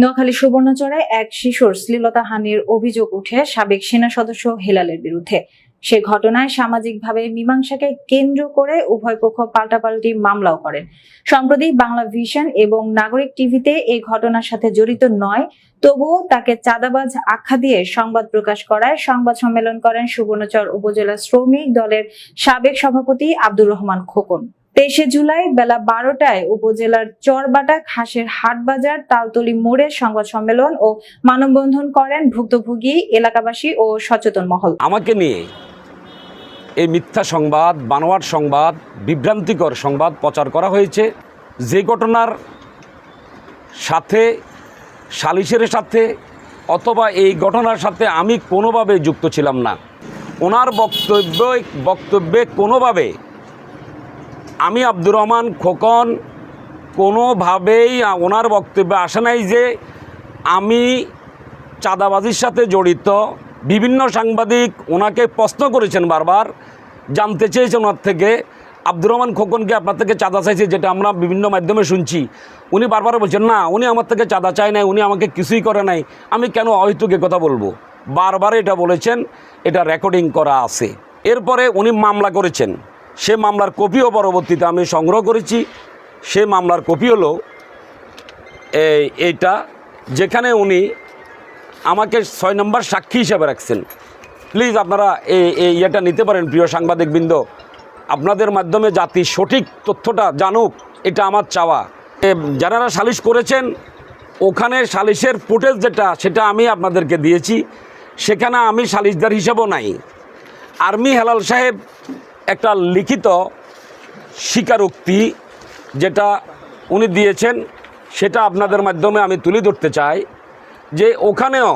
নোয়াখালী সুবর্ণচরে এক শিশুর শ্লীলতাহানির অভিযোগ উঠে সাবেক সেনা সদস্য হেলালের বিরুদ্ধে। সে ঘটনায় সামাজিকভাবে মীমাংসাকে কেন্দ্র করে উভয় পক্ষ পাল্টাপাল্টি মামলাও করেন। সম্প্রতি বাংলা ভিশন এবং নাগরিক টিভিতে এই ঘটনার সাথে জড়িত নয়, তবুও তাকে চাঁদাবাজ আখ্যা দিয়ে সংবাদ প্রকাশ করায় সংবাদ সম্মেলন করেন সুবর্ণচর উপজেলা শ্রমিক দলের সাবেক সভাপতি আব্দুর রহমান খোকন। তেইশে জুলাই বেলা বারোটায় উপজেলার চরবাটা খাসের হাট বাজার তালতলি মোড়ে সংবাদ সম্মেলন ও মানববন্ধন করেন ভুক্তভোগী, এলাকাবাসী ও সচেতন মহল। আমাকে নিয়ে এই মিথ্যা সংবাদ বানোয়ার সংবাদ, বিভ্রান্তিকর সংবাদ প্রচার করা হয়েছে। যে ঘটনার সাথে, সালিশের সাথে অথবা এই ঘটনার সাথে আমি কোনোভাবে যুক্ত ছিলাম না। ওনার বক্তব্য বক্তব্যে কোনোভাবে আমি আব্দুর রহমান খোকন কোনোভাবেই ওনার বক্তব্যে আসে নাই যে আমি চাঁদাবাজির সাথে জড়িত। বিভিন্ন সাংবাদিক ওনাকে প্রশ্ন করেছেন বারবার, জানতে চেয়েছেন ওনার থেকে। আব্দুর রহমান খোকনকে আপনার থেকে চাঁদা চাইছে যেটা আমরা বিভিন্ন মাধ্যমে শুনছি? উনি বারবার বলছেন, না, উনি আমার থেকে চাঁদা চায় নাই, উনি আমাকে কিছুই করে নাই। আমি কেন অহেতুকে কথা বলব? বারবার এটা বলেছেন, এটা রেকর্ডিং করা আছে। এরপরে উনি মামলা করেছেন। সে মামলার কপিও পরবর্তীতে আমি সংগ্রহ করেছি। সে মামলার কপি হলো এই, এইটা যেখানে উনি আমাকে ছয় নম্বর সাক্ষী হিসেবে রাখছেন। প্লিজ আপনারা এই এই ইয়েটা নিতে পারেন, প্রিয় সাংবাদিকবৃন্দ। আপনাদের মাধ্যমে জাতি সঠিক তথ্যটা জানুক, এটা আমার চাওয়া। যারা সালিশ করেছেন, ওখানে সালিশের ফুটেজ যেটা, সেটা আমি আপনাদেরকে দিয়েছি। সেখানে আমি সালিশদার হিসেবেও নাই। আর্মি হেলাল সাহেব একটা লিখিত স্বীকারোক্তি যেটা উনি দিয়েছেন, সেটা আপনাদের মাধ্যমে আমি তুলে ধরতে চাই যে ওখানেও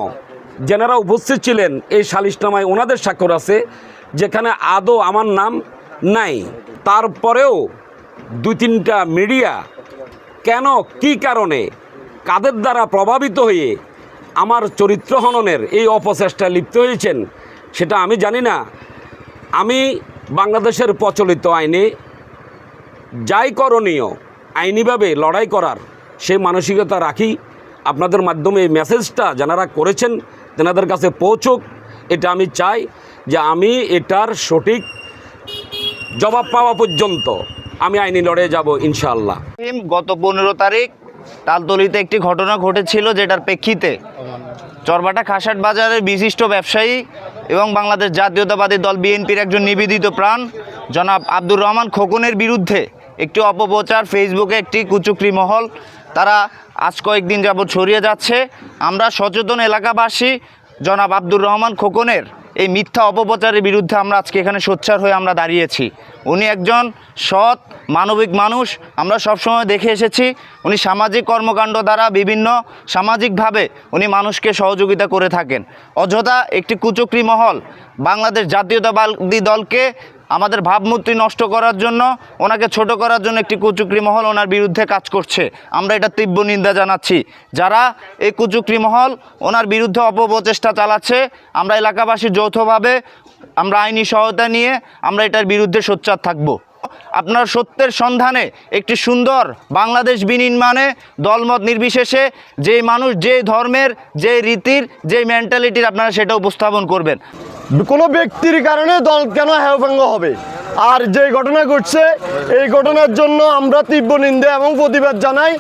যেনারা উপস্থিত ছিলেন এই সালিশনামায় ওনাদের স্বাক্ষর আছে, যেখানে আদৌ আমার নাম নাই। তারপরেও দুই তিনটা মিডিয়া কেন, কি কারণে, কাদের দ্বারা প্রভাবিত হয়ে আমার চরিত্র হননের এই অপচেষ্টায় লিপ্ত হয়েছেন, সেটা আমি জানি না। আমি বাংলাদেশের প্রচলিত আইনে, যাই করণীয়, আইনিভাবে লড়াই করার সেই মানসিকতা রাখি। আপনাদের মাধ্যমে এই মেসেজটা যারা করেছেন, তেনাদের কাছে পৌঁছুক। এটা আমি চাই যে আমি এটার সঠিক জবাব পাওয়া পর্যন্ত আমি আইনি লড়াই যাব ইনশাআল্লাহ। গত পনেরো তারিখ, তালতলিতে একটি ঘটনা ঘটেছিল যেটার প্রেক্ষিতে চরবাটা খাসাট বাজারের বিশিষ্ট ব্যবসায়ী এবং বাংলাদেশ জাতীয়তাবাদী দল বিএনপির একজন নিবেদিত প্রাণ, জনাব আব্দুর রহমান খোকনের বিরুদ্ধে একটি অপপ্রচার, ফেসবুকে একটি কুচুকরি মহল। তারা আজ কয়েকদিন যাবৎ ছড়িয়ে যাচ্ছে। আমরা সচেতন এলাকাবাসী জনাব আব্দুর রহমান খোকনের এই মিথ্যা অপপ্রচারের বিরুদ্ধে আমরা আজকে এখানে সোচ্চার হয়ে আমরা দাঁড়িয়েছি। উনি একজন সৎ মানবিক মানুষ, আমরা সবসময় দেখে এসেছি। উনি সামাজিক কর্মকাণ্ড দ্বারা বিভিন্ন সামাজিকভাবে উনি মানুষকে সহযোগিতা করে থাকেন। অযথা একটি কুচক্রি মহল, বাংলাদেশ জাতীয়তাবাদী দলকে আমাদের ভাবমূর্তি নষ্ট করার জন্য, ওনাকে ছোট করার জন্য একটি কুচুকরি মহল ওনার বিরুদ্ধে কাজ করছে। আমরা এটা তীব্র নিন্দা জানাচ্ছি। যারা এই কুচুকরি মহল ওনার বিরুদ্ধে অপপ্রচেষ্টা চালাচ্ছে, আমরা এলাকাবাসী যৌথভাবে আমরা আইনি সহায়তা নিয়ে আমরা এটার বিরুদ্ধে সোচ্চার থাকব। আপনার সত্যের সন্ধানে একটি সুন্দর বাংলাদেশ বিনির্মাণে দলমত নির্বিশেষে যেই মানুষ যে ধর্মের যে রীতির যে মেন্টালিটির আপনারা সেটা উপস্থাপন করবেন। কোনো ব্যক্তির কারণে দল কেন হেয়ভঙ্গ হবে? আর যে ঘটনা ঘটছে, এই ঘটনার জন্য আমরা তীব্র নিন্দা এবং প্রতিবাদ জানাই।